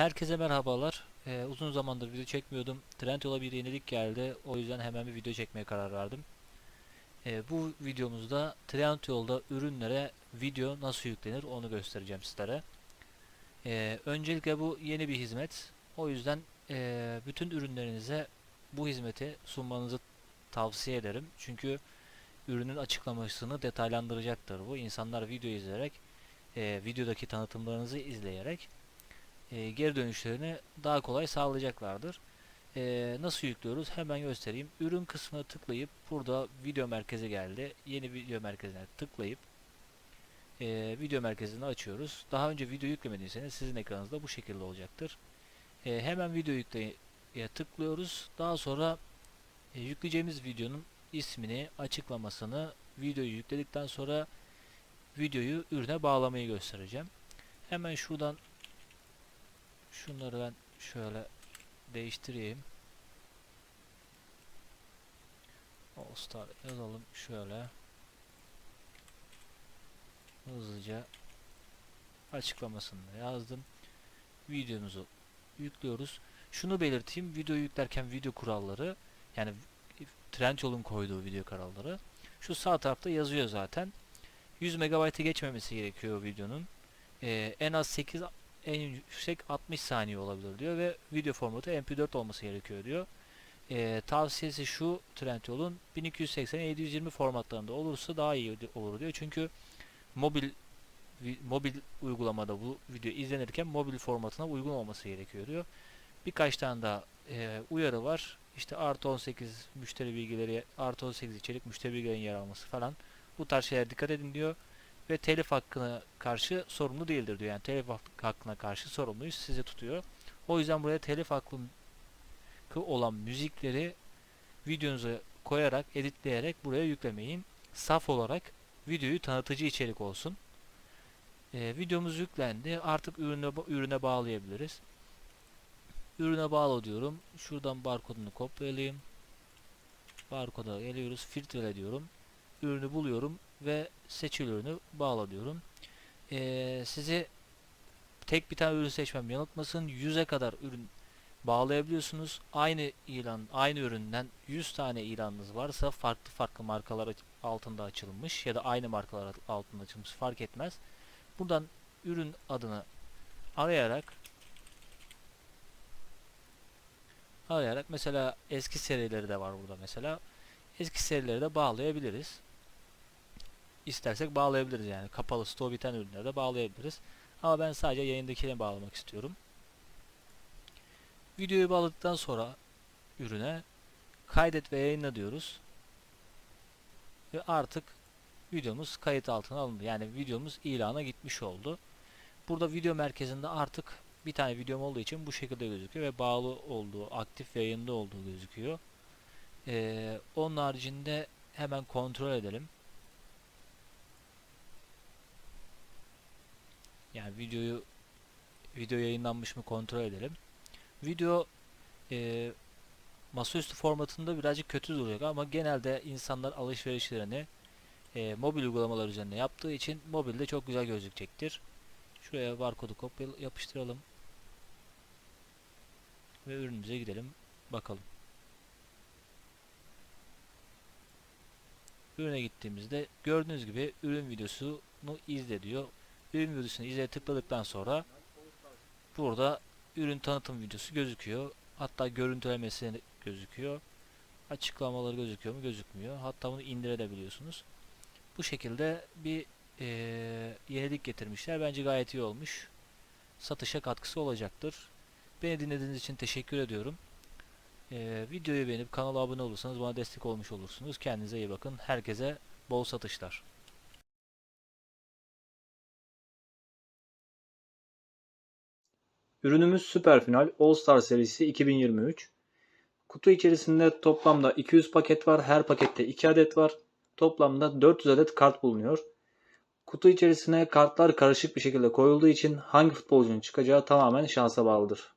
Herkese merhabalar. Ee, uzun zamandır video çekmiyordum. Trendyol'a bir yenilik geldi. O yüzden hemen bir video çekmeye karar verdim. Ee, bu videomuzda Trendyol'da ürünlere video nasıl yüklenir onu göstereceğim sizlere. Ee, öncelikle bu yeni bir hizmet. O yüzden ee, bütün ürünlerinize bu hizmeti sunmanızı tavsiye ederim. Çünkü ürünün açıklamasını detaylandıracaktır bu. İnsanlar video izleyerek, ee, videodaki tanıtımlarınızı izleyerek e, geri dönüşlerini daha kolay sağlayacaklardır. E, nasıl yüklüyoruz? Hemen göstereyim. Ürün kısmına tıklayıp burada video merkezi geldi. Yeni video merkezine tıklayıp e, video merkezini açıyoruz. Daha önce video yüklemediyseniz sizin ekranınızda bu şekilde olacaktır. E, hemen video yükleye tıklıyoruz. Daha sonra e, yükleyeceğimiz videonun ismini, açıklamasını videoyu yükledikten sonra videoyu ürüne bağlamayı göstereceğim. Hemen şuradan Şunları ben şöyle değiştireyim. All Star yazalım şöyle. Hızlıca açıklamasını yazdım. Videomuzu yüklüyoruz. Şunu belirteyim. Video yüklerken video kuralları yani Trendyol'un koyduğu video kuralları şu sağ tarafta yazıyor zaten. 100 MB'e geçmemesi gerekiyor videonun. Ee, en az 8 en yüksek 60 saniye olabilir diyor ve video formatı MP4 olması gerekiyor diyor. Ee, tavsiyesi şu Trendyol'un 1280-720 formatlarında olursa daha iyi olur diyor. Çünkü mobil mobil uygulamada bu video izlenirken mobil formatına uygun olması gerekiyor diyor. Birkaç tane daha e, uyarı var. İşte artı 18 müşteri bilgileri, artı 18 içerik müşteri bilgilerinin yer alması falan. Bu tarz şeylere dikkat edin diyor ve telif hakkına karşı sorumlu değildir diyor. Yani telif hakkına karşı sorumluyuz sizi tutuyor. O yüzden buraya telif hakkı olan müzikleri videonuza koyarak, editleyerek buraya yüklemeyin. Saf olarak videoyu tanıtıcı içerik olsun. Ee, videomuz yüklendi. Artık ürüne, ürüne bağlayabiliriz. Ürüne bağla diyorum. Şuradan barkodunu kopyalayayım. Barkoda geliyoruz. Filtrele diyorum. Ürünü buluyorum ve seçil ürünü bağla diyorum. Ee, sizi tek bir tane ürün seçmem yanıltmasın. 100'e kadar ürün bağlayabiliyorsunuz. Aynı ilan, aynı üründen 100 tane ilanınız varsa farklı farklı markalar altında açılmış ya da aynı markalar altında açılmış fark etmez. Buradan ürün adını arayarak arayarak mesela eski serileri de var burada mesela. Eski serileri de bağlayabiliriz istersek bağlayabiliriz yani. Kapalı stoğu biten ürünlere de bağlayabiliriz. Ama ben sadece yayındakine bağlamak istiyorum. Videoyu bağladıktan sonra ürüne kaydet ve yayınla diyoruz. Ve artık videomuz kayıt altına alındı. Yani videomuz ilana gitmiş oldu. Burada video merkezinde artık bir tane videom olduğu için bu şekilde gözüküyor ve bağlı olduğu, aktif yayında olduğu gözüküyor. Ee, onun haricinde hemen kontrol edelim. Yani videoyu video yayınlanmış mı kontrol edelim. Video e, masaüstü formatında birazcık kötü duruyor ama genelde insanlar alışverişlerini e, mobil uygulamalar üzerinde yaptığı için mobilde çok güzel gözükecektir. Şuraya barkodu kopya yapıştıralım. Ve ürünümüze gidelim. Bakalım. Ürüne gittiğimizde gördüğünüz gibi ürün videosunu izle diyor ürün videosunu izleye tıkladıktan sonra burada ürün tanıtım videosu gözüküyor. Hatta görüntülemesi gözüküyor. Açıklamaları gözüküyor mu? Gözükmüyor. Hatta bunu indirebiliyorsunuz. Bu şekilde bir e, yenilik getirmişler. Bence gayet iyi olmuş. Satışa katkısı olacaktır. Beni dinlediğiniz için teşekkür ediyorum. E, videoyu beğenip kanala abone olursanız bana destek olmuş olursunuz. Kendinize iyi bakın. Herkese bol satışlar. Ürünümüz Süper Final All Star serisi 2023. Kutu içerisinde toplamda 200 paket var. Her pakette 2 adet var. Toplamda 400 adet kart bulunuyor. Kutu içerisine kartlar karışık bir şekilde koyulduğu için hangi futbolcunun çıkacağı tamamen şansa bağlıdır.